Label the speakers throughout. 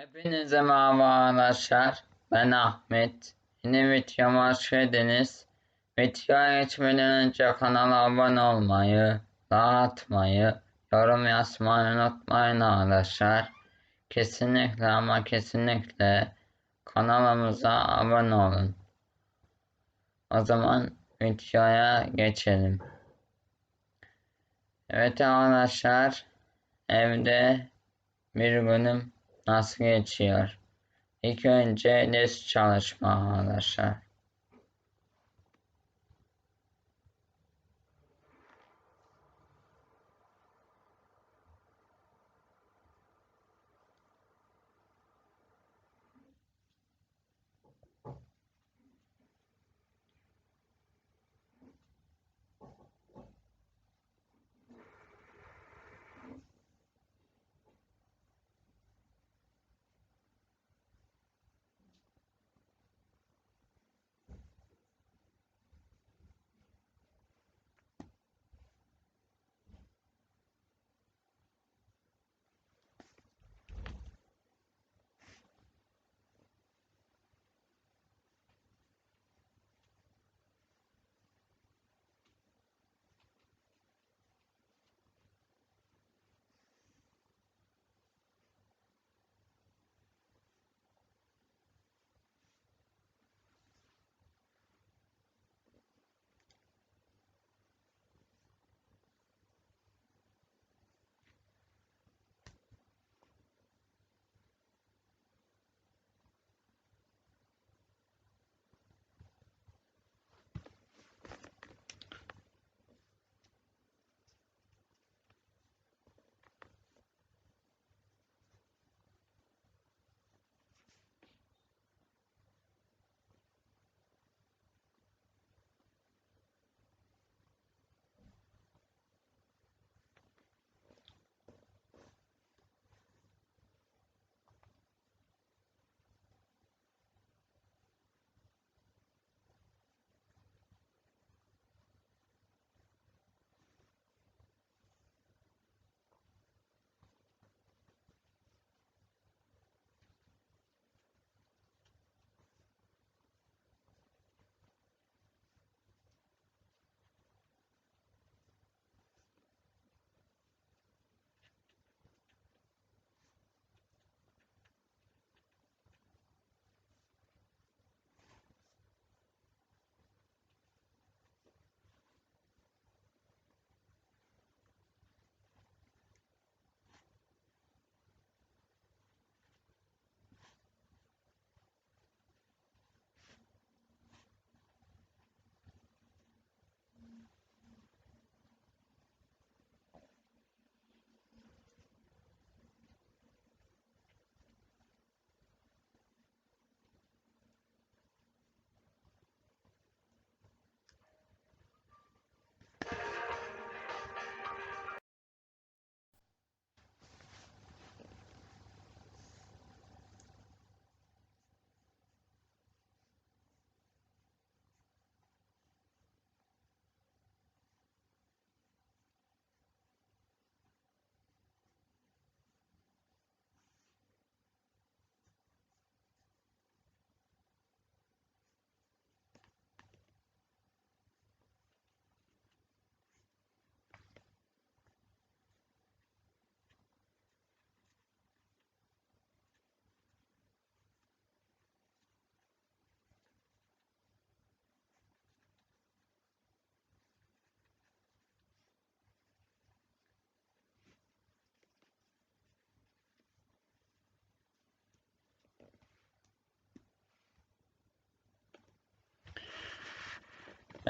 Speaker 1: Hepinize merhaba arkadaşlar. Ben Ahmet. Yeni videoma hoş geldiniz. Videoya geçmeden önce kanala abone olmayı, like atmayı, yorum yazmayı unutmayın arkadaşlar. Kesinlikle ama kesinlikle kanalımıza abone olun. O zaman videoya geçelim. Evet arkadaşlar. Evde bir günüm nasıl geçiyor? İlk önce ders çalışma arkadaşlar.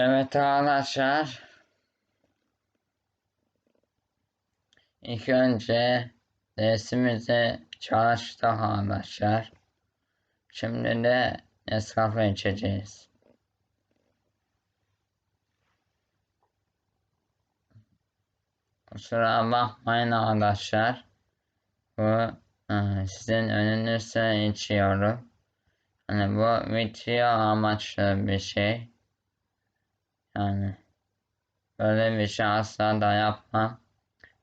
Speaker 1: Evet arkadaşlar. İlk önce dersimize çalıştık arkadaşlar. Şimdi de Nescafe içeceğiz. Kusura bakmayın arkadaşlar. Bu e, sizin önünüzde içiyorum. Hani bu video amaçlı bir şey. Yani böyle bir şey asla da yapmam.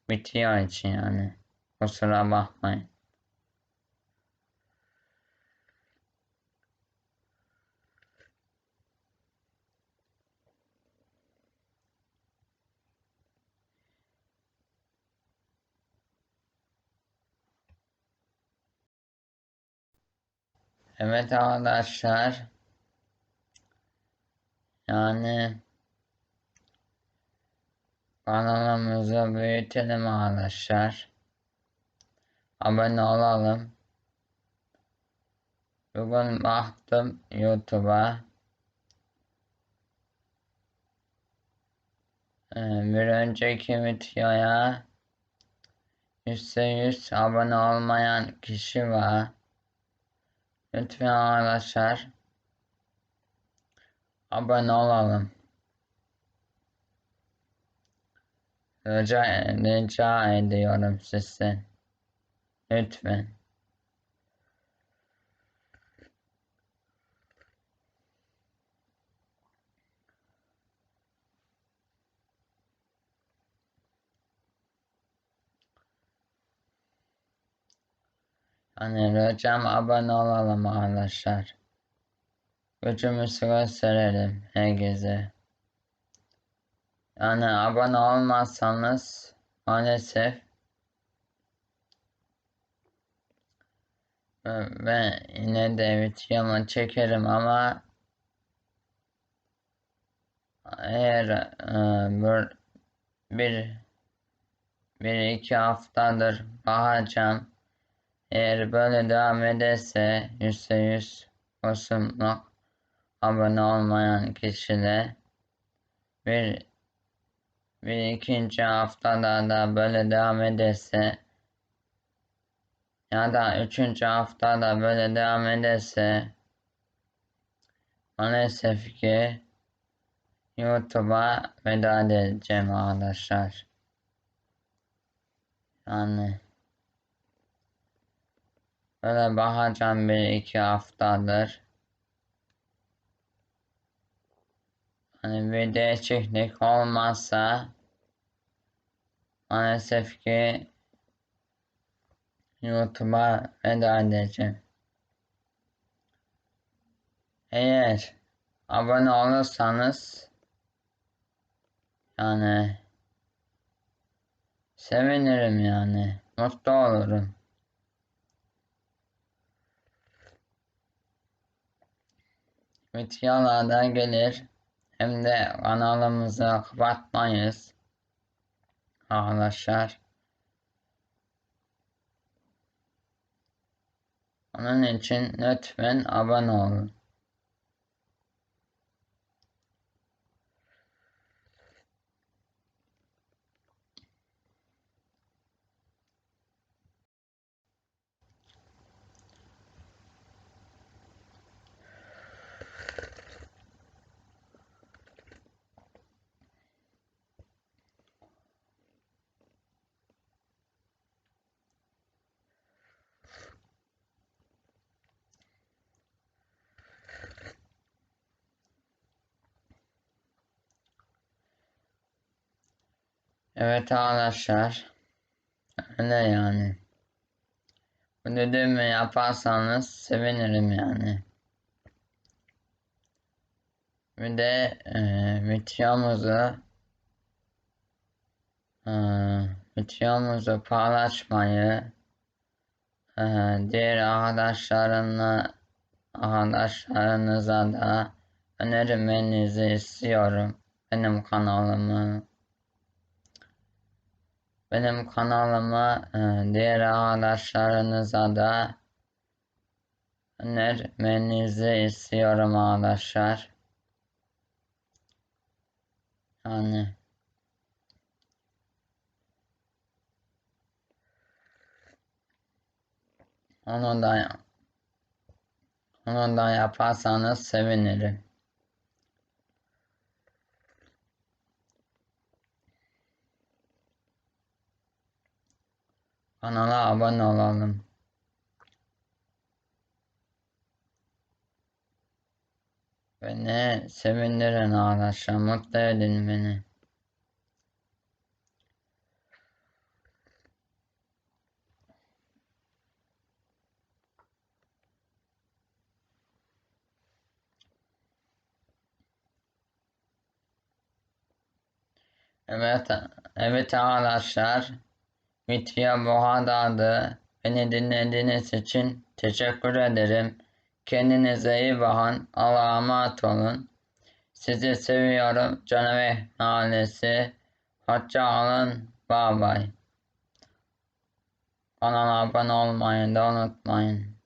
Speaker 1: Bitiyor için yani. Kusura bakmayın. Evet arkadaşlar. Yani kanalımızı büyütelim arkadaşlar. Abone olalım. Bugün baktım YouTube'a. Ee, bir önceki videoya %100 abone olmayan kişi var. Lütfen arkadaşlar abone olalım. Rica, rica ediyorum sizden. Lütfen. Hani ricam abone olalım arkadaşlar. Gücümüzü gösterelim herkese. Yani abone olmazsanız maalesef ve yine de videomu çekerim ama eğer e, bir, bir bir iki haftadır bakacağım. Eğer böyle devam ederse yüzde yüz olsunluk abone olmayan kişide bir bir ikinci haftada da böyle devam ederse ya da üçüncü haftada böyle devam ederse maalesef ki YouTube'a veda edeceğim arkadaşlar. Yani böyle bakacağım bir iki haftadır. Hani bir değişiklik olmazsa maalesef ki YouTube'a veda edeceğim. Eğer abone olursanız yani sevinirim yani. Mutlu olurum. Videolarda gelir. Hem de kanalımızı kapatmayız. Arkadaşlar. Onun için lütfen abone olun. Evet arkadaşlar. Öyle yani. Bu dediğimi yaparsanız sevinirim yani. Bir de e, videomuzu e, videomuzu paylaşmayı e, diğer arkadaşlarına arkadaşlarınıza da önermenizi istiyorum. Benim kanalımı benim kanalıma e, diğer arkadaşlarınıza da önermenizi istiyorum arkadaşlar. Yani onu da onu da yaparsanız sevinirim. Kanala abone olalım. Beni sevindirin arkadaşlar. Mutlu edin beni. Evet, evet arkadaşlar. Bu kadardı. Beni dinlediğiniz için teşekkür ederim. Kendinize iyi bakın. Allah'a emanet olun. Sizi seviyorum. Canavar ailesi. Hoşça kalın. Bye bye. Kanala abone olmayı da unutmayın.